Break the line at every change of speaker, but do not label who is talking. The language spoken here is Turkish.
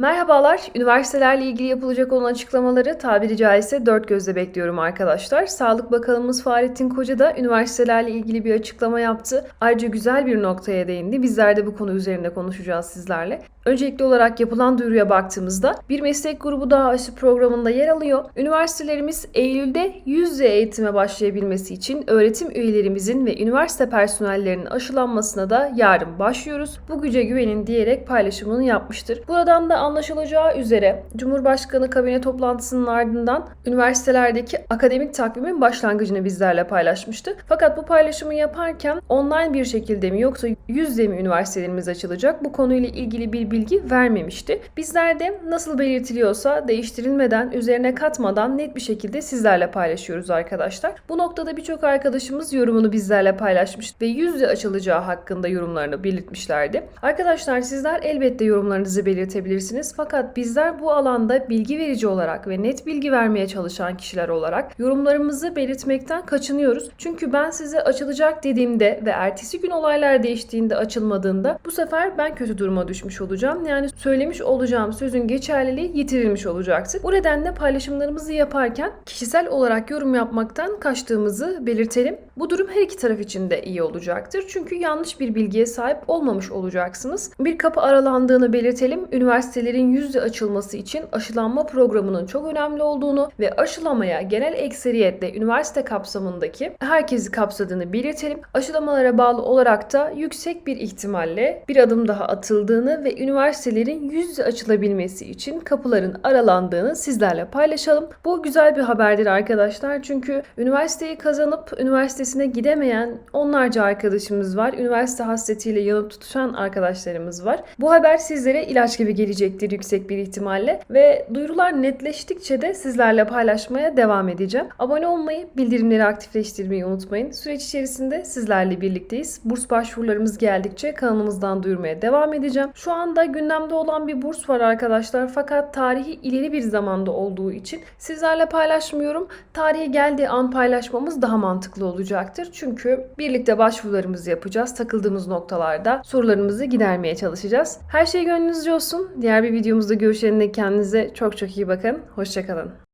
Merhabalar, üniversitelerle ilgili yapılacak olan açıklamaları tabiri caizse dört gözle bekliyorum arkadaşlar. Sağlık Bakanımız Fahrettin Koca da üniversitelerle ilgili bir açıklama yaptı. Ayrıca güzel bir noktaya değindi. Bizler de bu konu üzerinde konuşacağız sizlerle. Öncelikli olarak yapılan duyuruya baktığımızda bir meslek grubu daha aşı programında yer alıyor. Üniversitelerimiz Eylül'de yüz eğitime başlayabilmesi için öğretim üyelerimizin ve üniversite personellerinin aşılanmasına da yarın başlıyoruz. Bu güce güvenin diyerek paylaşımını yapmıştır. Buradan da anlaşılacağı üzere Cumhurbaşkanı kabine toplantısının ardından üniversitelerdeki akademik takvimin başlangıcını bizlerle paylaşmıştı. Fakat bu paylaşımı yaparken online bir şekilde mi yoksa yüz yüze mi üniversitelerimiz açılacak bu konuyla ilgili bir bilgi vermemişti. Bizler de nasıl belirtiliyorsa değiştirilmeden, üzerine katmadan net bir şekilde sizlerle paylaşıyoruz arkadaşlar. Bu noktada birçok arkadaşımız yorumunu bizlerle paylaşmış ve yüz yüze açılacağı hakkında yorumlarını belirtmişlerdi. Arkadaşlar sizler elbette yorumlarınızı belirtebilirsiniz fakat bizler bu alanda bilgi verici olarak ve net bilgi vermeye çalışan kişiler olarak yorumlarımızı belirtmekten kaçınıyoruz. Çünkü ben size açılacak dediğimde ve ertesi gün olaylar değiştiğinde açılmadığında bu sefer ben kötü duruma düşmüş olacağım. Yani söylemiş olacağım sözün geçerliliği yitirilmiş olacaktır. Bu nedenle paylaşımlarımızı yaparken kişisel olarak yorum yapmaktan kaçtığımızı belirtelim. Bu durum her iki taraf için de iyi olacaktır. Çünkü yanlış bir bilgiye sahip olmamış olacaksınız. Bir kapı aralandığını belirtelim. Üniversitelerin yüzde açılması için aşılanma programının çok önemli olduğunu ve aşılamaya genel ekseriyetle üniversite kapsamındaki herkesi kapsadığını belirtelim. Aşılamalara bağlı olarak da yüksek bir ihtimalle bir adım daha atıldığını ve üniversitelerin yüz yüze açılabilmesi için kapıların aralandığını sizlerle paylaşalım. Bu güzel bir haberdir arkadaşlar. Çünkü üniversiteyi kazanıp üniversitesine gidemeyen onlarca arkadaşımız var. Üniversite hasretiyle yanıp tutuşan arkadaşlarımız var. Bu haber sizlere ilaç gibi gelecektir yüksek bir ihtimalle ve duyurular netleştikçe de sizlerle paylaşmaya devam edeceğim. Abone olmayı, bildirimleri aktifleştirmeyi unutmayın. Süreç içerisinde sizlerle birlikteyiz. Burs başvurularımız geldikçe kanalımızdan duyurmaya devam edeceğim. Şu anda gündemde olan bir burs var arkadaşlar fakat tarihi ileri bir zamanda olduğu için sizlerle paylaşmıyorum. Tarihi geldiği an paylaşmamız daha mantıklı olacaktır. Çünkü birlikte başvurularımızı yapacağız. Takıldığımız noktalarda sorularımızı gidermeye çalışacağız. Her şey gönlünüzce olsun. Diğer bir videomuzda görüşene kendinize çok çok iyi bakın. Hoşçakalın.